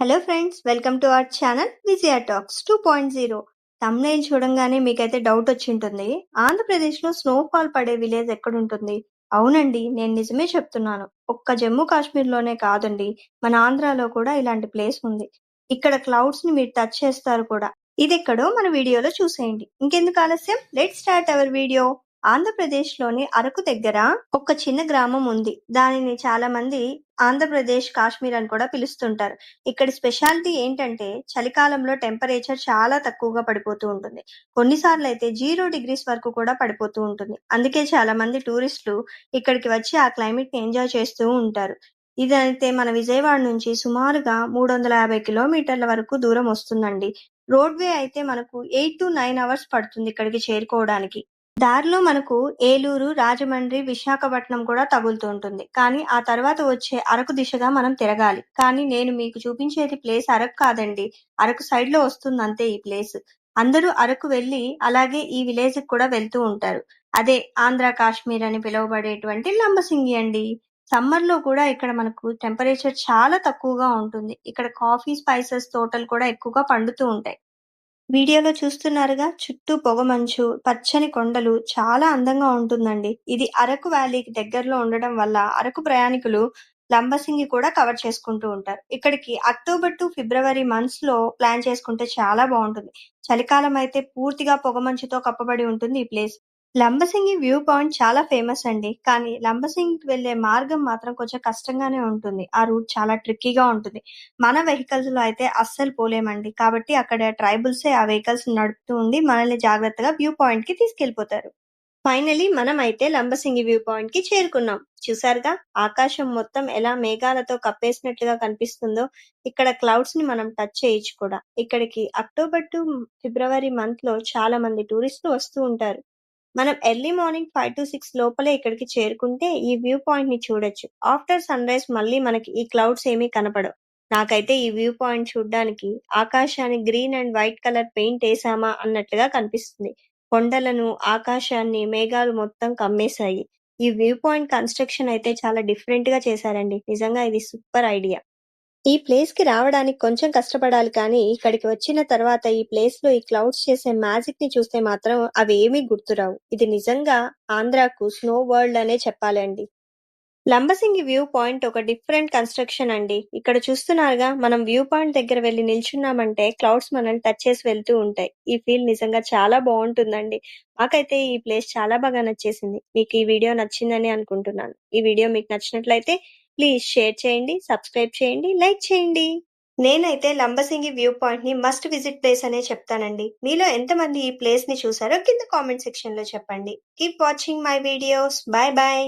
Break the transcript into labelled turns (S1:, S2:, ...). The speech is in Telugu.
S1: Hello friends welcome to our channel Vijaya talks two point zero thumbnail చూడంగానే మీకైతే డౌట్ వచ్చి ఉంటుంది ఆంధ్రప్రదేశ్లో స్నోఫాల్ పడే విలేజ్ ఎక్కడుంటుంది? అవునండి నేను నిజమే చెప్తున్నాను. ఒక్క జమ్మూ కాశ్మీర్లోనే కాదండి మన ఆంధ్రాలో కూడా ఇలాంటి ప్లేస్ ఉంది. ఇక్కడ క్లౌడ్స్ని మీరు టచ్ చేస్తారు కూడా. ఇది ఎక్కడో మన వీడియోలో చూసేయండి. ఇంకెందుకు ఆలస్యం? లెట్ స్టార్ట్ అవర్ వీడియో ఆంధ్రప్రదేశ్లోని అరకు దగ్గర ఒక చిన్న గ్రామం ఉంది. దానిని చాలా మంది ఆంధ్రప్రదేశ్ కాశ్మీర్ అని కూడా పిలుస్తుంటారు. ఇక్కడ స్పెషాలిటీ ఏంటంటే చలికాలంలో టెంపరేచర్ చాలా తక్కువగా పడిపోతూ ఉంటుంది. కొన్నిసార్లు అయితే జీరో డిగ్రీస్ వరకు కూడా పడిపోతూ ఉంటుంది. అందుకే చాలా మంది టూరిస్టులు ఇక్కడికి వచ్చి ఆ క్లైమేట్ని ఎంజాయ్ చేస్తూ ఉంటారు. ఇదైతే మన విజయవాడ నుంచి సుమారుగా మూడు వందల యాభై కిలోమీటర్ల వరకు దూరం వస్తుందండి. రోడ్వే అయితే మనకు ఎయిట్ టు నైన్ అవర్స్ పడుతుంది ఇక్కడికి చేరుకోవడానికి. దారిలో మనకు ఏలూరు రాజమండ్రి విశాఖపట్నం కూడా తగులుతూ ఉంటుంది. కానీ ఆ తర్వాత వచ్చే అరకు దిశగా మనం తిరగాలి. కానీ నేను మీకు చూపించేది ప్లేస్ అరకు కాదండి. అరకు సైడ్లో వస్తుంది అంతే ఈ ప్లేస్. అందరూ అరకు వెళ్ళి అలాగే ఈ విలేజ్ కూడా వెళ్తూ ఉంటారు. అదే ఆంధ్ర కాశ్మీర్ అని పిలువబడేటువంటి లంబసింగి అండి. సమ్మర్లో కూడా ఇక్కడ మనకు టెంపరేచర్ చాలా తక్కువగా ఉంటుంది. ఇక్కడ కాఫీ స్పైసెస్ తోటలు కూడా ఎక్కువగా పండుతూ ఉంటాయి. వీడియోలో చూస్తున్నారుగా చుట్టూ పొగమంచు పచ్చని కొండలు చాలా అందంగా ఉంటుందండి. ఇది అరకు వ్యాలీకి దగ్గరలో ఉండడం వల్ల అరకు ప్రయాణికులు లంబసింగి కూడా కవర్ చేసుకుంటూ ఉంటారు. ఇక్కడికి అక్టోబర్ టు ఫిబ్రవరి మంత్స్లో ప్లాన్ చేసుకుంటే చాలా బాగుంటుంది. చలికాలం అయితే పూర్తిగా పొగమంచుతో కప్పబడి ఉంటుంది ఈ ప్లేస్. లంబసింగి వ్యూ పాయింట్ చాలా ఫేమస్ అండి. కానీ లంబసింగికి వెళ్ళే మార్గం మాత్రం కొంచెం కష్టంగానే ఉంటుంది. ఆ రూట్ చాలా ట్రిక్కీగా ఉంటుంది. మన వెహికల్స్లో అయితే అస్సలు పోలేమండి. కాబట్టి అక్కడ ట్రైబుల్సే ఆ వెహికల్స్ నడుపుతూ ఉండి మనల్ని జాగ్రత్తగా వ్యూ పాయింట్కి తీసుకెళ్ళిపోతారు ఫైనలీ మనం అయితే లంబసింగి వ్యూ పాయింట్కి చేరుకున్నాం. చూసారుగా? ఆకాశం మొత్తం ఎలా మేఘాలతో కప్పేసినట్లుగా కనిపిస్తుందో ఇక్కడ క్లౌడ్స్ని మనం టచ్ చేయొచ్చు కూడా. ఇక్కడికి అక్టోబర్ టు ఫిబ్రవరి మంత్లో చాలా మంది టూరిస్టులు వస్తూ ఉంటారు. మనం early morning five to six లోపలే ఇక్కడికి చేరుకుంటే ఈ వ్యూ పాయింట్ని చూడొచ్చు. ఆఫ్టర్ సన్ రైజ్ మళ్ళీ మనకి ఈ క్లౌడ్స్ ఏమీ కనపడవు. నాకైతే ఈ వ్యూ పాయింట్ చూడడానికి ఆకాశాన్ని green and white colour paint వేసామా అన్నట్లుగా కనిపిస్తుంది. కొండలను ఆకాశాన్ని మేఘాలు మొత్తం కమ్మేశాయి. ఈ వ్యూ పాయింట్ కన్స్ట్రక్షన్ అయితే చాలా డిఫరెంట్గా చేశారండి. నిజంగా ఇది సూపర్ ఐడియా ఈ ప్లేస్కి రావడానికి కొంచెం కష్టపడాలి కానీ ఇక్కడికి వచ్చిన తర్వాత ఈ ప్లేస్లో ఈ క్లౌడ్స్ చేసే మ్యాజిక్ని చూస్తే మాత్రం అవి ఏమీ గుర్తురావు. ఇది నిజంగా ఆంధ్రాకు స్నో వరల్డ్ అనే చెప్పాలండి. లంబసింగి వ్యూ పాయింట్ ఒక డిఫరెంట్ కన్స్ట్రక్షన్ అండి. ఇక్కడ చూస్తున్నారుగా మనం వ్యూ పాయింట్ దగ్గర వెళ్ళి నిల్చున్నామంటే క్లౌడ్స్ మనల్ని టచ్ చేసి వెళ్తూ ఉంటాయి. ఈ ఫీల్ నిజంగా చాలా బాగుంటుందండి. మాకైతే ఈ ప్లేస్ చాలా బాగా నచ్చేసింది. మీకు ఈ వీడియో నచ్చిందని అనుకుంటున్నాను. ఈ వీడియో మీకు నచ్చినట్లయితే ప్లీజ్ షేర్ చేయండి సబ్స్క్రైబ్ చేయండి లైక్ చేయండి. నేనైతే లంబసింగి వ్యూ పాయింట్ని మస్ట్ విజిట్ ప్లేస్ అనే చెప్తానండి. మీలో ఎంతమంది ఈ ప్లేస్ని చూసారో కింద కామెంట్ సెక్షన్లో చెప్పండి. Keep watching my videos bye bye